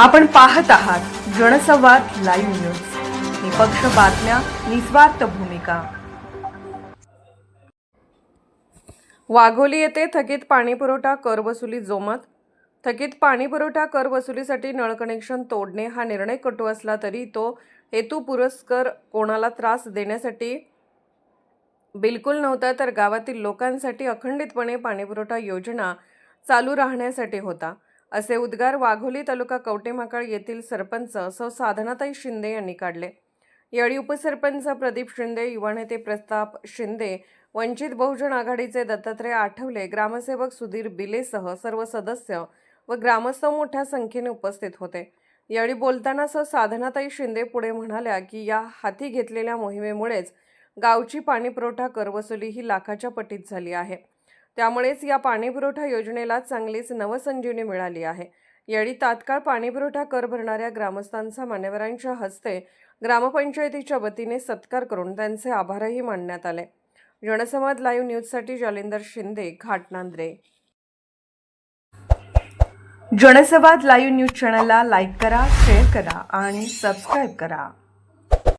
आपण पाहत आहात जनसंवाद लाईव्ह न्यूज. निपक्ष बातम्या निस्वार्थ भूमिका. वाघोली येथे थकीत पाणीपुरवठा कर वसुली जोमात. थकीत पाणीपुरवठा कर वसुलीसाठी नळ कनेक्शन तोडणे हा निर्णय कटू असला तरी तो हेतू पुरस्कर कोणाला त्रास देण्यासाठी बिलकुल नव्हता तर गावातील लोकांसाठी अखंडितपणे पाणीपुरवठा योजना चालू राहण्यासाठी होता. असे उद्गार वाघोली तालुका कवटेमाकाळ येथील सरपंच सौ साधनाताई शिंदे यांनी काढले. यावेळी उपसरपंच प्रदीप शिंदे युवा नेते प्रताप शिंदे वंचित बहुजन आघाडीचे दत्तात्रय आठवले ग्रामसेवक सुधीर बिलेसह सर्व सदस्य व ग्रामस्थ मोठ्या संख्येने उपस्थित होते. यावेळी बोलताना सौ साधनाताई शिंदे पुढे म्हणाल्या की या हाती घेतलेल्या मोहिमेमुळेच गावची पाणीपुरवठा करवसुली ही लाखाच्या पटीत झाली आहे. त्यामुळेच या पाणीपुरवठा योजनेला चांगलीच नवसंजीवनी मिळाली आहे. यावेळी तात्काळ पाणीपुरवठा कर भरणाऱ्या ग्रामस्थांचा मान्यवरांच्या हस्ते ग्रामपंचायतीच्या वतीने सत्कार करून त्यांचे आभारही मानण्यात आले. जनसंवाद लाईव्ह न्यूजसाठी जालिंदर शिंदे घाटनांद्रे. जनसंवाद लाईव्ह न्यूज चॅनलला लाईक करा शेअर करा आणि सबस्क्राईब करा.